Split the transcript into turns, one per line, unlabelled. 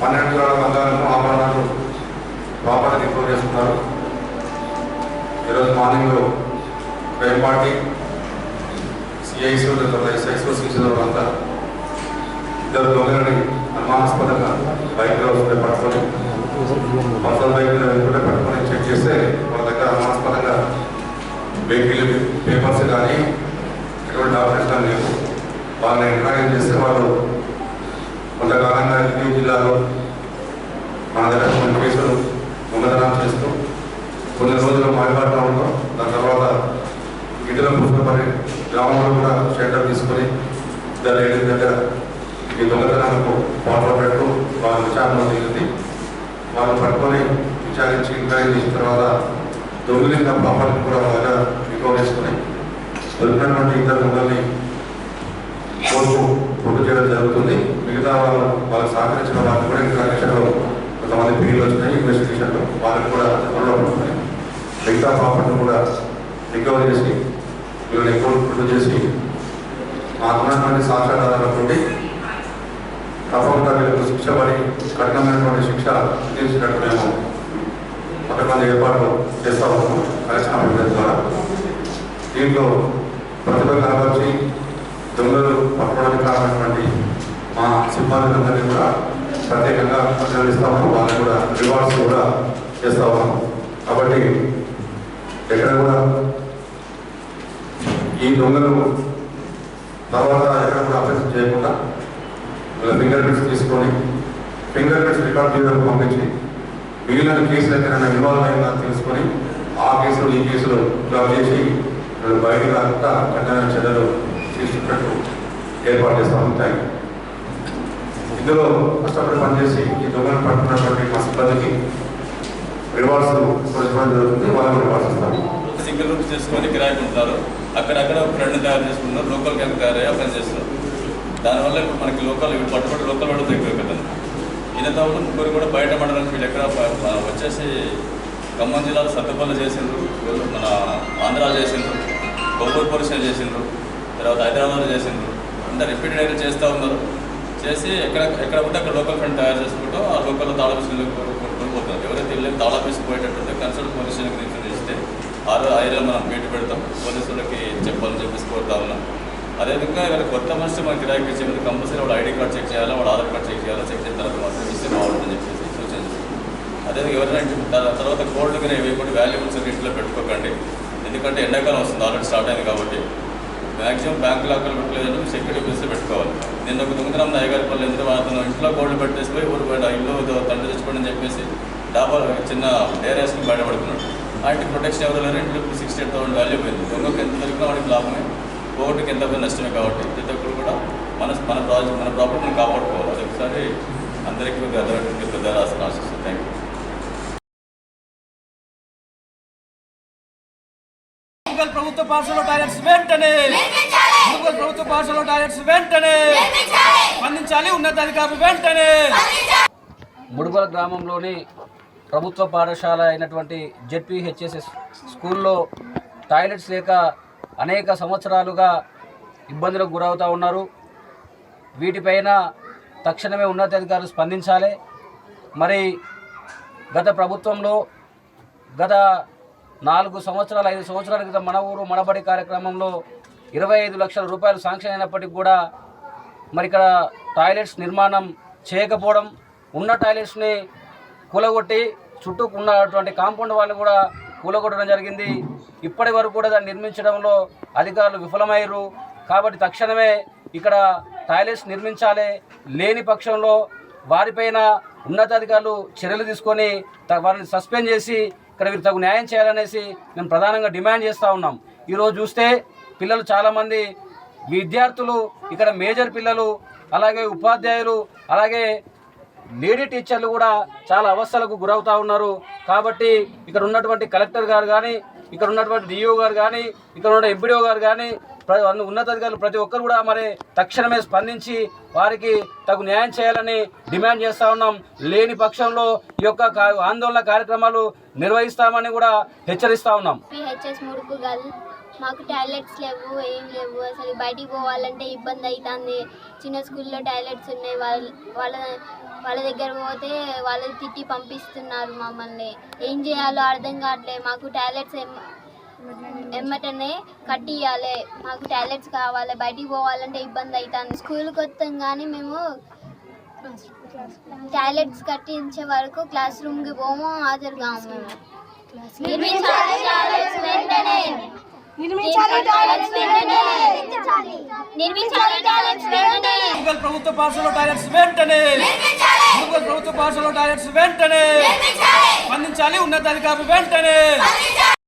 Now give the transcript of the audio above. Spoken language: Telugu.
పన్నెండు తులాల బంగారం ఆభరణాలు బాపటకి ఇంప్రూవ్ చేస్తున్నారు ఈరోజు మార్నింగ్లో వేంపాటి సిఐసీ తర్వాత ఎస్ఐసీ సూచించిన వాళ్ళంతా ఇద్దరు దొంగ పేపర్స్ కానీ ఎటువంటి డాక్యుమెంట్స్ కానీ లేవు. వాళ్ళని ఎంక్వైరీ చేస్తే వాళ్ళు కొంతకాలంగా ఇదే జిల్లాలో మన దగ్గర కొన్ని కేసులు దొంగతనం చేస్తూ కొన్ని రోజులు మాట్లాడుతూ ఉంటాం. దాని తర్వాత ఇంటిలో పుస్తకపడి గ్రామంలో కూడా షెల్టర్ తీసుకొని ఇద్దరు దగ్గర ఈ దొంగతనాలకు పెట్టు వాళ్ళ విచారణ జరిగింది. వాళ్ళు పట్టుకొని విచారించి ఎంక్వైరీ చేసిన తర్వాత దొంగిలిన పాపాలకు కూడా వాళ్ళ ఎక్కువ రికవర్ చేసుకుని దొరికినటువంటి ఇద్దరు దొంగల్ని కోర్టు పూర్తి చేయడం జరుగుతుంది. మిగతా వాళ్ళు వాళ్ళకి సహకరించిన వాళ్ళకి కూడా ఇన్వెస్టిగేషన్లో కొంతమంది పేర్లు వచ్చినాయి ఇన్వెస్టిగేషన్లో వాళ్ళకి కూడా త్వరలో ఉంటుంది మిగతా ప్రాపర్టీ కూడా రికవర్ చేసి వీళ్ళని కోర్టు పూర్తి చేసి మాకున్నటువంటి నుండి తప్పకుండా వీళ్ళకు శిక్ష పడి కఠినమైనటువంటి శిక్ష తీర్చినట్టు మేము పథకాలు ఏర్పాట్లు చేస్తా ఉన్నాము. కలెక్షన్ ద్వారా దీంట్లో ప్రతిభ కనబరిచి దొంగలు పట్టడానికి కారణమైనటువంటి మా సిబ్బందిలందరినీ కూడా ప్రత్యేకంగా అభినందిస్తాము వాళ్ళని కూడా రివార్డ్స్ కూడా చేస్తా ఉన్నాం. కాబట్టి ఎక్కడ కూడా ఈ దొంగలు తర్వాత ఎక్కడ కూడా అభ్యర్థన చేయకుండా ఫింగర్ ప్రింట్స్ తీసుకొని ఫింగర్ ప్రింట్స్ రికార్డ్ చేయడానికి పంపించి మిగిలిన కేసులు ఎక్కడైనా ఇన్వాల్వ్ అయిందా తెలుసుకొని ఆ కేసులు ఈ కేసులు డ్రాప్ చేసి వీళ్ళు బయటకు రాకుండా కఠిన చర్యలు తీసుకున్నట్టు ఏర్పాటు చేస్తూ ఉంటాయి. ఇందులో కష్టపడి పనిచేసి ఈ దొంగలు పట్టుకున్నటువంటి మా సిబ్బందికి రివార్డ్స్ ఇవ్వడం జరుగుతుంది. వాళ్ళని రివార్డ్స్ ఇస్తాము.
సింగిల్ రూమ్ చేసుకొని కిరాయికి ఉంటారు. అక్కడక్కడ ఫ్రెండ్ తయారు చేసుకుంటున్నారు లోకల్ క్యాంప్ తయారయ్యి అప్లై చేస్తున్నారు దానివల్ల ఇప్పుడు మనకి లోకల్ ఇప్పుడు పట్టుబడి లోకల్ వాళ్ళు ఎక్కువ కదా ఈయన తమ్ముడు ముగ్గురు కూడా బయట పడడానికి వీళ్ళు ఎక్కడ వచ్చేసి ఖమ్మం జిల్లాలో సత్తుపల్లి చేసిండ్రు. మన ఆంధ్ర చేసిండ్రు. కొవ్వూరు పోలీసులు చేసిండ్రు. తర్వాత హైదరాబాద్లో చేసిండ్రు. అంటే రిపీటెడ్గా చేస్తూ ఉన్నారు. చేసి ఎక్కడ ఎక్కడ ఉంటే అక్కడ లోకల్ ఫ్రెండ్ తయారు చేసుకుంటూ ఆ లోకల్ తాళపీసులు కొట్టుకొని పోతున్నారు ఎవరైతే వెళ్ళి తాళపీసు పోయేటట్టు కన్సల్ట్ పోలీసులకు స్టేషన్కి రిఫర్ చేస్తే ఆరు ఐదు మనం మీట్ పెడతాం. పోలీసులకి చెప్పాలని చెప్పేసి కోరుతా ఉన్నాం. అదేవిధంగా ఇక్కడ కొత్త మనిషి మనకి కిరాయికి ఇచ్చే ముందు కంపల్సరీ వాడు ఐడి కార్డ్ చెక్ చేయాలా వాడు ఆధార్ కార్డ్ చెక్ చేయాలా చెక్ చేసిన తర్వాత మాత్రం ఇస్తే బాగుంటుందని చెప్పేసి సూచన చేస్తాం. అదేవిధంగా ఎవరైనా తర్వాత గోల్డ్ కానీ వేయకుండా వాల్యూబుల్స్ ఇంట్లో పెట్టుకోకండి. ఎందుకంటే ఎండాకాలం వస్తుంది ఆల్రెడీ స్టార్ట్ అయింది కాబట్టి. మ్యాక్సిమం బ్యాంక్ లాకర్లు పెట్టలేదంటే సెక్యూరిటీ బిల్స్ పెట్టుకోవాలి. నిన్న ఒక దొంగతనం అయ్యగారి పనులు ఎందుకు అతను ఇంట్లో గోల్డ్ పెట్టేసి పోయి ఊరు బయట ఇల్లు తండ్రి తెచ్చుకోండి అని చెప్పేసి డాబా చిన్న డేర్ వేసుకుని బయటపడుతున్నాడు. ఆయనకి ప్రొటెక్షన్ ఎవరు లేరు? ఇంట్లో సిక్స్టీ ఎయిట్ థౌసండ్ వాల్యూ పోయింది. దొంగకి ఎంత దొరికినా వాడికి లాభమే. ఒకటికి ఎంత పోయిన నష్టమే కాబట్టి ప్రతి ఒక్కరు కూడా మన మన ప్రాజెక్ట్ మన ప్రాపర్టీని కాపాడుకోవాలి. అది ఒకసారి అందరికీ పెద్ద పెద్ద రాసిన ఆశిస్తుంది థ్యాంక్ యూ
మున్సిపల్ ప్రభుత్వ పాఠశాల టాయిలెట్స్ వెంటనే. మున్సిపల్ ప్రభుత్వ పాఠశాల టాయిలెట్స్ వెంటనే. స్పందించాలి ఉన్నతాధికారులు వెంటనే. ముడుగల గ్రామంలోని ప్రభుత్వ పాఠశాల అయినటువంటి జెడ్పీహెచ్ఎస్ఎస్ స్కూల్లో టాయిలెట్స్ లేక అనేక సంవత్సరాలుగా ఇబ్బందులకు గురవుతూ ఉన్నారు. వీటిపైన తక్షణమే ఉన్నతాధికారులు స్పందించాలి. మరి గత ప్రభుత్వంలో గత నాలుగు సంవత్సరాలు ఐదు సంవత్సరాల క్రితం మన ఊరు మనబడి కార్యక్రమంలో ఇరవై ఐదు లక్షల రూపాయలు శాంక్షన్ అయినప్పటికీ కూడా మరి ఇక్కడ టాయిలెట్స్ నిర్మాణం చేయకపోవడం ఉన్న టాయిలెట్స్ని కూలగొట్టి చుట్టూ ఉన్నటువంటి కాంపౌండ్ వాళ్ళు కూడా కూలగొట్టడం జరిగింది. ఇప్పటి వరకు కూడా దాన్ని నిర్మించడంలో అధికారులు విఫలమయ్యారు. కాబట్టి తక్షణమే ఇక్కడ టాయిలెట్స్ నిర్మించాలి లేని పక్షంలో వారిపైన ఉన్నతాధికారులు చర్యలు తీసుకొని వారిని సస్పెండ్ చేసి ఇక్కడ వీరు తగు న్యాయం చేయాలనేసి మేము ప్రధానంగా డిమాండ్ చేస్తూ ఉన్నాం. ఈరోజు చూస్తే పిల్లలు చాలామంది విద్యార్థులు ఇక్కడ మేజర్ పిల్లలు అలాగే ఉపాధ్యాయులు అలాగే లేడీ టీచర్లు కూడా చాలా అవస్థలకు గురవుతూ ఉన్నారు. కాబట్టి ఇక్కడ ఉన్నటువంటి కలెక్టర్ గారు కానీ ఇక్కడ ఉన్నటువంటి డిఓ గారు కానీ ఇక్కడ ఉన్న ఎంపీడీఓ గారు కానీ ఉన్నతాధికారులు ప్రతి ఒక్కరు కూడా మరి తక్షణమే స్పందించి వారికి తగు న్యాయం చేయాలని డిమాండ్ చేస్తా ఉన్నాం. లేని పక్షంలో ఈ యొక్క ఆందోళన కార్యక్రమాలు నిర్వహిస్తామని కూడా హెచ్చరిస్తా ఉన్నాం.
పిహెచ్ఎస్ మాకు టాయిలెట్స్ లేవు ఏం లేవు. అసలు బయటికి పోవాలంటే ఇబ్బంది అవుతుంది చిన్న స్కూల్లో టాయిలెట్స్ ఉన్నాయి. వాళ్ళ వాళ్ళ వాళ్ళ దగ్గర పోతే వాళ్ళు తిట్టి పంపిస్తున్నారు మమ్మల్ని. ఏం చేయాలో అర్థం కావట్లేదు. మాకు టాయిలెట్స్ ఎమ్మటనే కట్టియాలి మాకు టాయిలెట్స్ కావాలి బయటికి పోవాలంటే ఇబ్బంది అవుతుంది స్కూల్కి వస్తాం కానీ మేము టాయిలెట్స్ కట్టించే వరకు క్లాస్ రూమ్కి పోము హాజరు కాము మేము
ప్రభుత్వ పాఠశాల టాయిలెట్స్ వెంటనే. ప్రభుత్వ పాఠశాల టాయిలెట్స్ వెంటనే. స్పందించాలి ఉన్నతాధికారులు వెంటనే.